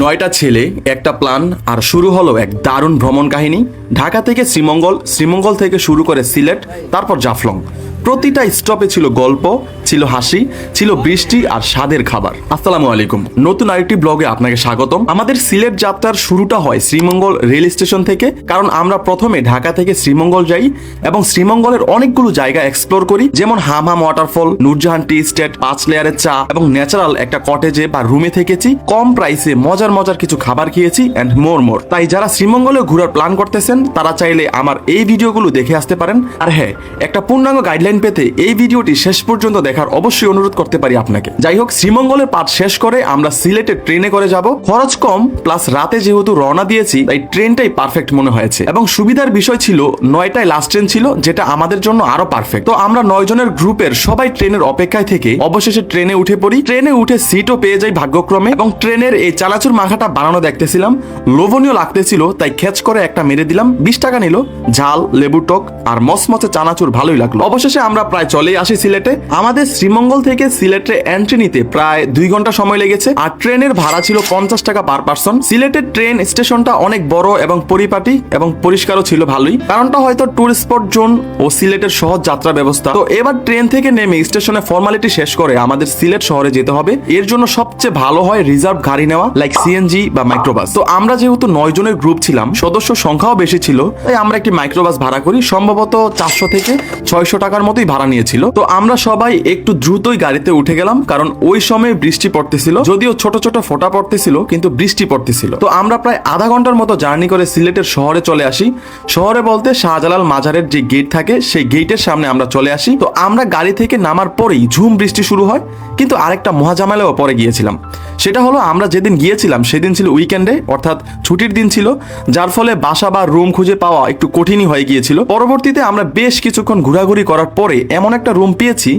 নয়টা ছেলে, একটা প্ল্যান আর শুরু হলো এক দারুণ ভ্রমণ কাহিনী। ঢাকা থেকে শ্রীমঙ্গল শ্রীমঙ্গল থেকে শুরু করে সিলেট, তারপর জাফলং। প্রতিটা স্টপে ছিল গল্প ছিল হাসি, ছিল বৃষ্টি আর স্বাদের খাবার। আসসালামু আলাইকুম। নতুন আরেকটি ব্লগে আপনাকে স্বাগতম। আমাদের সিলেট যাত্রার শুরুটা হয় শ্রীমঙ্গল রেল স্টেশন থেকে, কারণ আমরা প্রথমে ঢাকা থেকে শ্রীমঙ্গল যাই এবং শ্রীমঙ্গলের অনেকগুলো জায়গা এক্সপ্লোর করি, যেমন Hamham waterfall Nurjahan tea estate পাঁচ লেয়ারের চা এবং ন্যাচারাল একটা কটেজে বা রুমে থেকেছি। কম প্রাইসে মজার মজার কিছু খাবার খেয়েছি অ্যান্ড মোর মোর তাই যারা শ্রীমঙ্গলে ঘোরার প্ল্যান করতেছেন, তারা চাইলে আমার এই ভিডিওগুলো দেখে আসতে পারেন। আর হ্যাঁ একটা পূর্ণাঙ্গ গাইডলাইন পেতে এই ভিডিওটি শেষ পর্যন্ত দেখার অবশ্যই অনুরোধ করতে পারি আপনাকে। যাই হোক শ্রীমঙ্গলের পাঠ শেষ করে আমরা সিলেটে ট্রেনে করে যাব। খরচ কম, প্লাস রাতে যেহেতু রওনা দিয়েছি, তাই ট্রেনটাই পারফেক্ট মনে হয়েছে। এবং সুবিধার বিষয় ছিল, নয়টায় লাস্ট ট্রেন ছিল, যেটা আমাদের জন্য আরও পারফেক্ট তো আমরা নয় জনের গ্রুপের সবাই ট্রেনের অপেক্ষায় থেকে অবশেষে ট্রেনে উঠে পড়ি। ট্রেনে উঠে সিটও পেয়ে যাই ভাগ্যক্রমে। এবং ট্রেনের এই চালাচুর মাখাটা বানানো দেখতেছিলাম। লোভনীয় লাগতেছিল, তাই খেচ করে একটা মেরে দিলাম। বিশ টাকা নিল, ঝাল লেবু টক আর মসমসে চানাচুর ভালোই লাগল। অবশেষে আমরা প্রায় চলেই আসি সিলেটে। আমাদের শ্রীমঙ্গল থেকে সিলেটে এন্ট্রি নিতে প্রায় দুই ঘণ্টা সময় লেগেছে। আর ট্রেনের ভাড়া ছিল পঞ্চাশ টাকা পার পার্সন সিলেটের ট্রেন স্টেশনটা অনেক বড় এবং পরিপাটি এবং পরিষ্কারও ছিল ভালোই। কারণটা হয়তো টুরিস্ট স্পট জোন ও সিলেটের সহজ যাত্রা ব্যবস্থা। তো এবার ট্রেন থেকে নেমে স্টেশনে ফর্মালিটি শেষ করে আমাদের সিলেট শহরে যেতে হবে। এর জন্য সবচেয়ে ভালো হয় রিজার্ভ গাড়ি নেওয়া লাইক সিএনজি বা মাইক্রোবাস তো আমরা যেহেতু নয় জনের গ্রুপ ছিলাম, সদস্য সংখ্যাও বেশি ছিল, তাই আমরা একটি মাইক্রোবাস ভাড়া করি। সম্ভবত চারশো থেকে ছয়শো টাকার মতোই ভাড়া নিয়েছিল। তো আমরা সবাই একটু দ্রুতই গাড়িতে উঠে গেলাম, কারণ ওই সময় বৃষ্টি পড়তেছিল। যদিও ছোট ছোট ফোঁটা পড়তেছিল, কিন্তু বৃষ্টি পড়তেছিল। তো আমরা প্রায় আধা ঘণ্টার মতো জার্নি করে সিলেটের শহরে চলে আসি। শহরে বলতে শাহজালাল মাজারের যে গেট থাকে, সেই গেটের সামনে আমরা চলে আসি। তো আমরা গাড়ি থেকে নামার পরেই ঝুম বৃষ্টি শুরু হয়, কিন্তু আরেকটা মহাজামালেও পরে গিয়েছিলাম। সেটা হলো, আমরা যেদিন গিয়েছিলাম, সেদিন ছিল উইকেন্ডে অর্থাৎ ছুটির দিন ছিল, যার ফলে বাসা বা রুম খুঁজে পাওয়া একটু কঠিনই হয়ে গিয়েছিল। পরবর্তীতে আমরা বেশ কিছুক্ষণ ঘোরাঘুরি করার পরে এমন একটা রুম পেয়েছি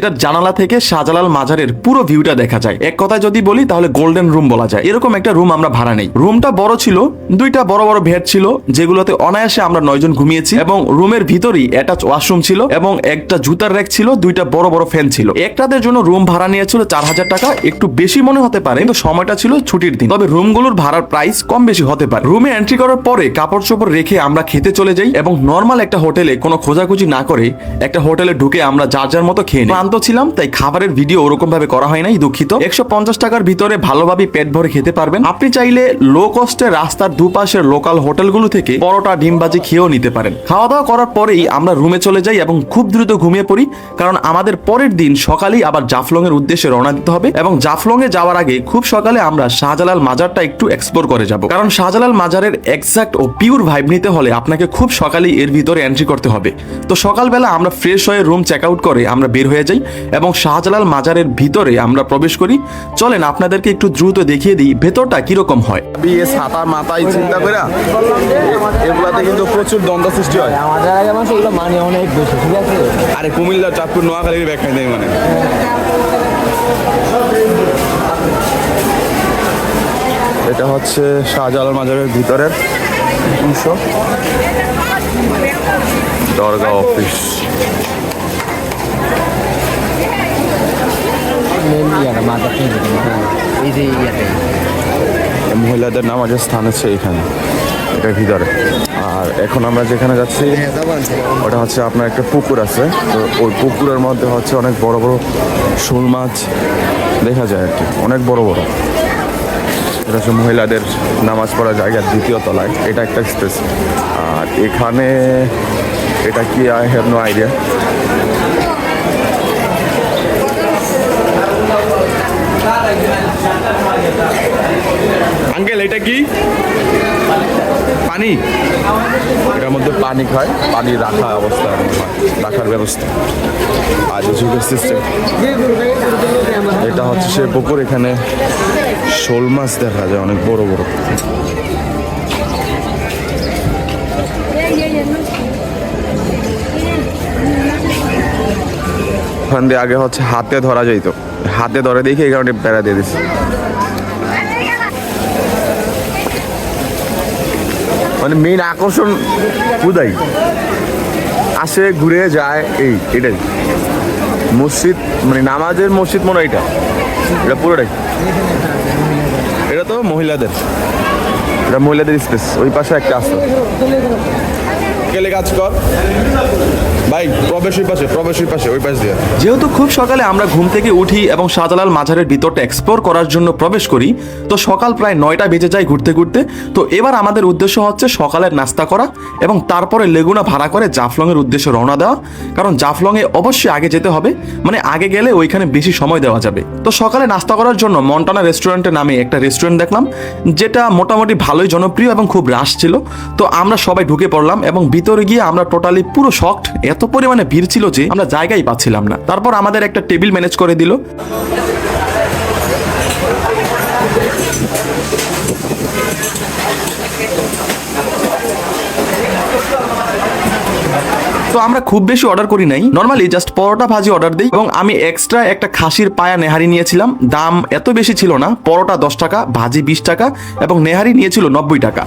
যেটার জানালা থেকে শাহজালাল মাজারের পুরো ভিউটা দেখা যায়। এক কথায় যদি বলি, তাহলে গোল্ডেন রুম বলা যায়। এরকম একটা রুম আমরা ভাড়া নেই। রুমটা বড় ছিল, দুইটা বড় বড় ভেট ছিল, যেগুলোতে অনায়াসে আমরা নয়জন ঘুমিয়েছি এবং রুমের ভিতরেই অ্যাটাচ ওয়াশরুম ছিল এবং একটা জুতার র্যাক ছিল, দুইটা বড় বড় ফ্যান ছিল। একটাদের জন্য রুম ভাড়া নিয়েছিল চার হাজার টাকা, একটু বেশি মনে হতে পারে, কিন্তু সময়টা ছিল ছুটির দিন। তবে রুমগুলোর ভাড়ার প্রাইস কম বেশি হতে পারে। রুমে এন্ট্রি করার পরে কাপড় চোপড় রেখে আমরা খেতে চলে যাই এবং নর্মাল একটা হোটেলে কোনো খোঁজাখুঁজি না করে একটা হোটেলে ঢুকে আমরা যার যার মতো খেয়ে নিই। ক্লান্ত ছিলাম, তাই খাবারের ভিডিও ওরকম ভাবে করা হয় নাই, দুঃখিত। একশো পঞ্চাশ টাকার ভিতরে ভালোভাবে পেট ভরে খেতে পারবেন। আপনি চাইলে লো কস্টে রাস্তার দুপাশের লোকাল হোটেলগুলো থেকে পরোটা ডিমবাজি খেয়েও নিতে পারেন। খাওয়া দাওয়া করার পরেই আমরা রুমে চলে যাই এবং খুব দ্রুত ঘুমিয়ে পড়ি, কারণ আমাদের পরের দিন সকালেই আবার জাফলং এর উদ্দেশ্যে রওনা দিতে হবে এবং জাফলং এ যাওয়ার আগে খুব সকালে আমরা শাহজালাল মাজারটা একটু এক্সপ্লোর করে যাব। কারণ শাহজালাল মাজারের এক্সাক্ট ও পিওর ভাইব নিতে হলে আপনাকে খুব সকালেই এর ভিতরে এন্ট্রি করতে হবে। তো সকালবেলা আমরা ফ্রেশ হয়ে রুম চেক আউট করে আমরা বের হয়ে যাই এবং শাহজালাল মাজারের ভিতরে আমরা প্রবেশ করি। চলেন আপনাদেরকে একটু দ্রুত দেখিয়ে দিই ভেতরটা কীরকম হয়। মাথায় চিন্তা করে এগুলাতে কিন্তু প্রচুর দ্বন্দ্ব সৃষ্টি হয়। আমাদের আগে এগুলো মানে অনেক বেশি ঠিক আছে আরে কুমিল্লা, চাঁদপুর, নোয়াখালীর ব্যাখ্যা নেই মানে। এটা হচ্ছে শাহজালাল মাজারের ভিতরের অংশ। দরগা অফিস মেন মহিলাদের নামাজের স্থান হচ্ছে এখানে এটার ভিতরে। আর এখন আমরা যেখানে যাচ্ছি, ওটা হচ্ছে আপনার একটা পুকুর আছে। তো ওই পুকুরের মধ্যে হচ্ছে অনেক বড় বড় শোল মাছ দেখা যায় আর কি। অনেক বড় বড়। এটা হচ্ছে মহিলাদের নামাজ পড়া জায়গার দ্বিতীয় তলায়। এটা একটা স্পেস আর এখানে এটা কি? I have no idea uncle এটা কি? পানি। এটার মধ্যে পানি খায়, পানি রাখা অবস্থা, রাখার ব্যবস্থা। আর যুগের সিস্টেম এটা হচ্ছে সে পুকুর, এখানে শোল মাছ দেখা যায়, অনেক বড় বড়। ওখান দিয়ে আগে হচ্ছে হাতে ধরা যাইতো। হাতে ধরে দেখে এই কারণে বেড়া দিয়ে দিচ্ছে মানে মেইন আকর্ষণ কোথায়? আসে ঘুরে যায় এই এটাই। মসজিদ মানে নামাজের মসজিদ মনে হয় এটা। এটা পুরোটাই। এটা তো মহিলাদের। এটা মহিলাদের স্পেস ওই পাশে একটা আসে গেলে কাজ কর? ভাই প্রবেশ ওই পাশে প্রবেশ ওই পাশে, ওই পাশ দিয়ে। যেহেতু খুব সকালে আমরা ঘুম থেকে উঠি এবং শাহজালাল মাজারের ভিতরটা এক্সপ্লোর করার জন্য প্রবেশ করি, তো সকাল প্রায় নয়টা বেজে যায় ঘুরতে ঘুরতে। তো এবার আমাদের উদ্দেশ্য হচ্ছে সকালের নাস্তা করা এবং তারপরে লেগুনা ভাড়া করে জাফলংয়ের উদ্দেশ্যে রওনা দেওয়া। কারণ জাফলংয়ে অবশ্যই আগে যেতে হবে মানে আগে গেলে ওইখানে বেশি সময় দেওয়া যাবে। তো সকালে নাস্তা করার জন্য মন্টানা রেস্টুরেন্টের নামে একটা রেস্টুরেন্ট দেখলাম, যেটা মোটামুটি ভালোই জনপ্রিয় এবং খুব রাশ ছিল। তো আমরা সবাই ঢুকে পড়লাম এবং ভিতরে গিয়ে আমরা টোটালি পুরো শকড এত পরিমাণে ভিড় ছিল যে আমরা জায়গাই পাচ্ছিলাম না। তারপর আমাদের একটা টেবিল ম্যানেজ করে দিল। তো আমরা খুব বেশি অর্ডার করি নাই। নর্মালি জাস্ট পরোটা ভাজি অর্ডার দিই এবং আমি এক্সট্রা একটা খাসির পায়া নেহারি নিয়েছিলাম। দাম এত বেশি ছিল না। পরোটা দশ টাকা, ভাজি বিশ টাকা এবং নেহারি নিয়েছিল নব্বই টাকা।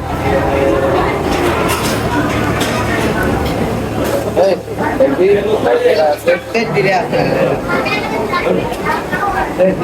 दिल्या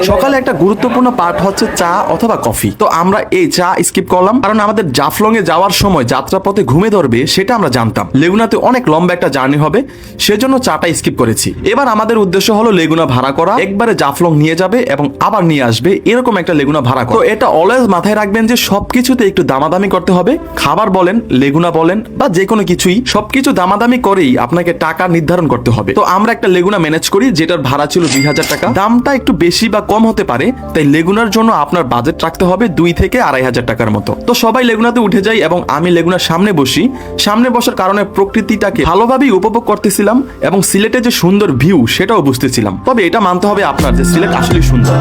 সকালে একটা গুরুত্বপূর্ণ পার্ট হচ্ছে চা অথবা কফি তো আমরা এই চা স্কিপ করলাম, কারণ আমাদের জাফলং এ যাওয়ার সময় যাত্রাপথে ঘুমে ধরবে সেটা আমরা জানতাম। লেগুনাতে অনেক লম্বা একটা জার্নি হবে, সেজন্য চাটা স্কিপ করেছি। এবার আমাদের উদ্দেশ্য হলো লেগুনা ভাড়া করা, একবারে জাফলং নিয়ে যাবে এবং আবার নিয়ে আসবে এরকম একটা লেগুনা ভাড়া করা। তো এটা অলওয়েজ মাথায় রাখবেন যে সবকিছুতে একটু দামাদামি করতে হবে। খাবার বলেন, লেগুনা বলেন, বা যে কোনো কিছুই, সবকিছু দামাদামি করেই আপনাকে টাকা নির্ধারণ করতে হবে। তো আমরা একটা লেগুনা ম্যানেজ করি, যেটার ভাড়া ছিল দুই হাজার টাকা। দামটা একটু বেশি বা কম হতে পারে, তাই লেগুনার জন্য আপনার বাজেট রাখতে হবে দুই থেকে আড়াই হাজার টাকার মতো। তো সবাই লেগুনাতে উঠে যাই এবং আমি লেগুনার সামনে বসি। সামনে বসার কারণে প্রকৃতিটাকে ভালোভাবেই উপভোগ করতেছিলাম এবং সিলেটে যে সুন্দর ভিউ সেটাও বুঝতেছিলাম। তবে এটা মানতে হবে আপনার যে সিলেট আসলে সুন্দর।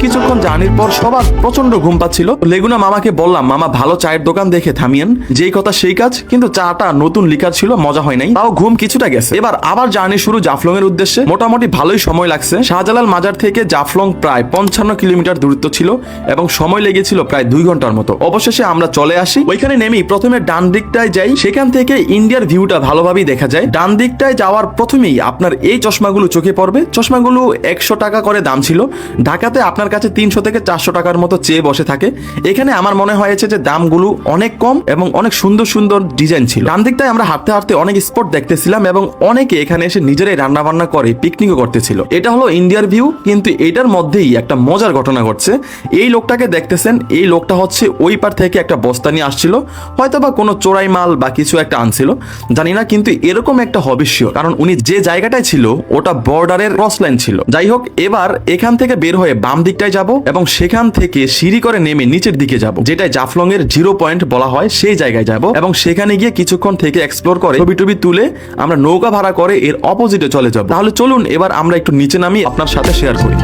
কিছুক্ষণ জার্নির পর সবার প্রচণ্ড ঘুম পাচ্ছিল। লেগুনা মামাকে বললাম, মামা, ভালো চায়ের দোকান দেখে থামিয়েন। যেই কথা সেই কাজ, কিন্তু চাটা নতুন লিকার ছিল, মজা হয় নাই। তাও ঘুম কিছুটা গেছে। এবার আবার জার্নি শুরু জাফলং এর উদ্দেশ্যে। মোটামুটি ভালোই সময় লাগছে। শাহজালাল মাজার থেকে জাফলং প্রায় পঞ্চান্ন কিলোমিটার দূরত্ব ছিল এবং সময় লেগেছিল প্রায় দুই ঘণ্টার মতো। অবশেষে আমরা চলে আসি। ওইখানে নেমেই প্রথমে ডান দিকটায় যাই। সেখান থেকে ইন্ডিয়ার ভিউটা ভালোভাবেই দেখা যায়। ডান দিকটায় যাওয়ার প্রথমেই আপনার এই চশমাগুলো চোখে পড়বে। চশমাগুলো একশো টাকা করে দাম ছিল। ঢাকাতে আপনার কাছে তিনশো থেকে চারশো টাকার মতো চেয়ে বসে থাকে। এখানে আমার মনে হয়েছে যে দামগুলো অনেক কম এবং অনেক সুন্দর সুন্দর ডিজাইন ছিল। ডান দিকটায় আমরা হাঁটতে হাঁটতে অনেক স্পট দেখতেছিলাম এবং অনেকে এখানে এসে নিজেরাই রান্না বান্না করে পিকনিকও করতেছিল। এটা হলো ইন্ডিয়ার ভিউ, কিন্তু এটার মধ্যেই একটা মজার ঘটনা ঘটছে। এই লোকটাকে দেখতেছেন, এই লোকটা হচ্ছে ওই পার থেকে একটা বস্তা নিয়ে আসছিল হয়তো বা কোনো চোরাই মাল বা কিছু একটা আনছিল, জানি না, কিন্তু এরকম একটা হবিষ্য, কারণ উনি যে জায়গাটায় ছিল, ওটা বর্ডারের ক্রস লাইন ছিল। যাই হোক, এবার এখান থেকে বের হয়ে বাম দিকটায় যাব এবং সেখান থেকে সিঁড়ি করে নেমে নিচের দিকে যাব যেটা জাফলং এর জিরো পয়েন্ট বলা হয়, সেই জায়গায় যাব এবং সেখানে গিয়ে কিছুক্ষণ থেকে এক্সপ্লোর করে ছবি টবি তুলে আমরা নৌকা ভাড়া করে এর অপোজিটে চলে যাব। তাহলে চলুন এবার আমরা একটু নিচে নামি, আপনার সাথে শেয়ার করি।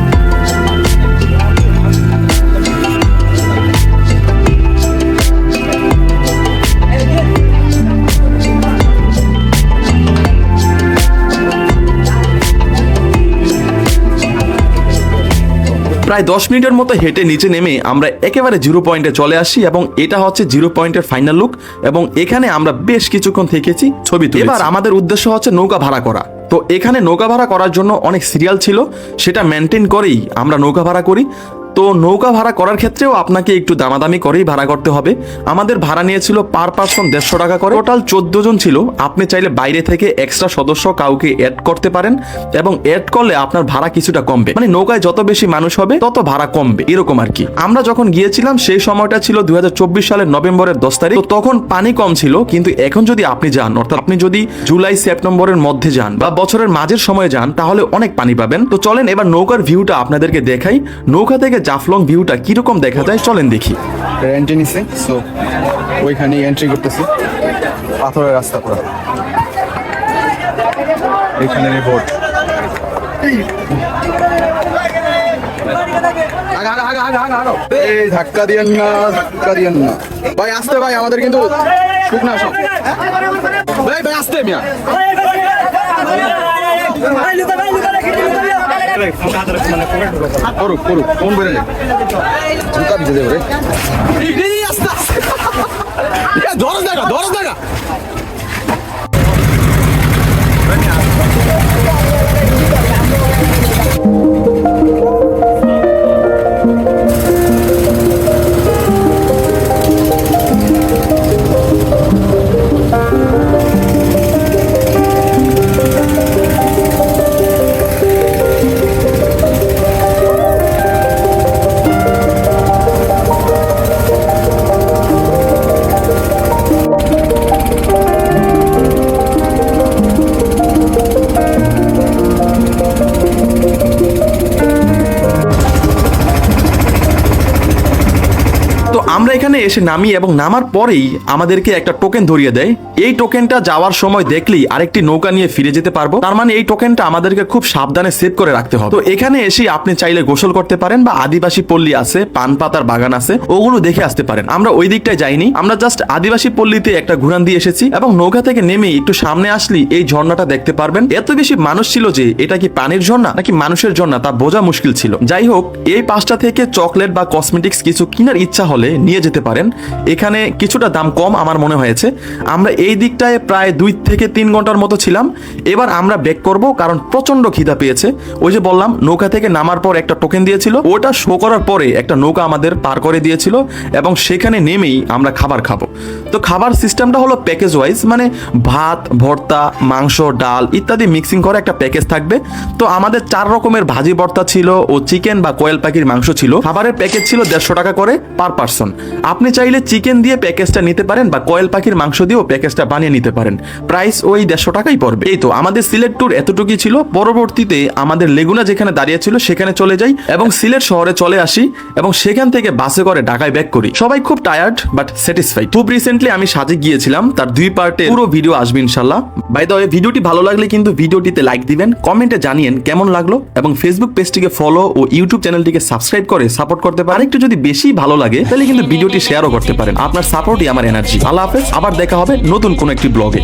প্রায় দশ মিনিটের মতো হেঁটে নিচে নেমে আমরা একেবারে জিরো পয়েন্টে চলে আসি এবং এটা হচ্ছে জিরো পয়েন্টের ফাইনাল লুক এবং এখানে আমরা বেশ কিছুক্ষণ থেকেছি ছবি তুলে এবার আমাদের উদ্দেশ্য হচ্ছে নৌকা ভাড়া করা। তো এখানে নৌকা ভাড়া করার জন্য অনেক সিরিয়াল ছিল, সেটা মেনটেন করেই আমরা নৌকা ভাড়া করি। তো নৌকা ভাড়া করার ক্ষেত্রেও আপনাকে একটু দামাদামি করেই ভাড়া করতে হবে। আমাদের ভাড়া নিয়েছিল পার পার্সন দেড়শো টাকা করে। টোটাল চোদ্দ জন ছিল। আপনি চাইলে বাইরে থেকে এক্সট্রা সদস্য কাউকে অ্যাড করতে পারেন এবং অ্যাড করলে আপনার ভাড়া কিছুটা কমবে। মানে নৌকায় যত বেশি মানুষ হবে, তত ভাড়া কমবে। এরকম আর কি। আমরা যখন গিয়েছিলাম, সেই সময়টা ছিল দুই হাজার চব্বিশ সালের নভেম্বরের দশ তারিখ। তো তখন পানি কম ছিল, কিন্তু এখন যদি আপনি যান, অর্থাৎ আপনি যদি জুলাই, সেপ্টেম্বরের মধ্যে যান বা বছরের মাঝের সময় যান, তাহলে অনেক পানি পাবেন। তো চলেন এবার নৌকার ভিউটা আপনাদেরকে দেখাই। নৌকা থেকে জাফলং ভিউটা কীরকম দেখা যায় চলেন দেখি এন্ট্রি নিছে সো ওইখানে এন্ট্রি করতেছি পাথরের রাস্তা পুরো এখানে বোট ধাক্কা দিয়েন না ধাক্কা দিয়েন না ভাই আসতে ভাই আমাদের কিন্তু শুকনা সব ভাই ভাই আসতে মিয়া করুক করুক কোন বেড়ে যায় জুতা ভিজে দেবে ধরস দেখা ধরস দেখা তো এসে নামি এবং নামার পরেই আমাদেরকে একটা টোকেন ধরিয়ে দেয়। এই টোকেনটা যাওয়ার সময় দেখলেই আরেকটি নৌকা নিয়ে ফিরে যেতে পারব। তার মানে এই টোকেনটা আমাদেরকে খুব সাবধানে সেভ করে রাখতে হবে। তো এখানে এসে আপনি চাইলে গোসল করতে পারেন বা আদিবাসী পল্লী আছে, পান পাতার বাগান আছে, ওগুলো দেখে আসতে পারেন। আমরা ওই দিকটায় যাইনি। আমরা জাস্ট আদিবাসী পল্লীতে একটা ঘুরান দিয়ে এসেছি এবং নৌকা থেকে নেমে একটু সামনে আসলি এই ঝর্ণাটা দেখতে পারবেন। এত বেশি মানুষ ছিল যে এটা কি পানির ঝর্ণা নাকি মানুষের ঝর্ণা তা বোঝা মুশকিল ছিল। যাই হোক, এই পাঁচটা থেকে চকলেট বা কসমেটিক্স কিছু কেনার ইচ্ছা হলে নিয়ে যেতে পারেন। এখানে কিছুটা দাম কম আমার মনে হয়েছে। আমরা এই দিকটায় প্রায় দুই থেকে তিন ঘণ্টার মতো ছিলাম। এবার আমরা ব্যাক করব কারণ প্রচণ্ড খিদা পেয়েছে। ওই যে বললাম, নৌকা থেকে নামার পর একটা টোকেন দিয়েছিল। ওটা শো করার পরে একটা নৌকা আমাদের পার করে দিয়েছিল এবং সেখানে নেমেই আমরা খাবার খাব। তো খাবার সিস্টেমটা হলো প্যাকেজ ওয়াইজ মানে ভাত, ভর্তা, মাংস, ডাল ইত্যাদি মিক্সিং করে একটা প্যাকেজ থাকবে। তো আমাদের চার রকমের ভাজি ভর্তা ছিল ও চিকেন বা কোয়েল পাখির মাংস ছিল। খাবারের প্যাকেজ ছিল দেড়শো টাকা করে পার পার্সন আপনি চাইলে চিকেন দিয়ে প্যাকেজটা নিতে পারেন বা কয়েল পাখির মাংস দিয়েও প্যাকেজটা বানিয়ে নিতে পারেন। প্রাইস ওই দেড়শো টাকাই পড়বে। এই তো আমাদের সিলেট ট্যুর এতটুকুই ছিল। পরবর্তীতে আমাদের লেগুনা যেখানে দাঁড়িয়ে ছিল সেখানে চলে যাই এবং সিলেট শহরে চলে আসি এবং সেখান থেকে বাসে করে ঢাকায় ব্যাক করি। সবাই খুব টায়ার্ড বাট স্যাটিসফাইড খুব রিসেন্টলি আমি সাজে গিয়েছিলাম। তার দুই পার্টে পুরো ভিডিও আসবে ইনশাল্লাহ বাই দ্য ভিডিওটি ভালো লাগলে কিন্তু ভিডিওটিতে লাইক দিবেন কমেন্টে জানিয়েন কেমন লাগল এবং ফেসবুক পেজটিকে ফলো ও ইউটিউব চ্যানেলটিকে সাবস্ক্রাইব করে সাপোর্ট করতে পারেন। একটু যদি বেশি ভালো লাগে তাহলে কিন্তু ভিডিওটি শেয়ারও করতে পারেন আপনার সাপোর্টই আমার এনার্জি আল্লাহ হাফেজ, আবার দেখা হবে নতুন কোনো একটি ব্লগে?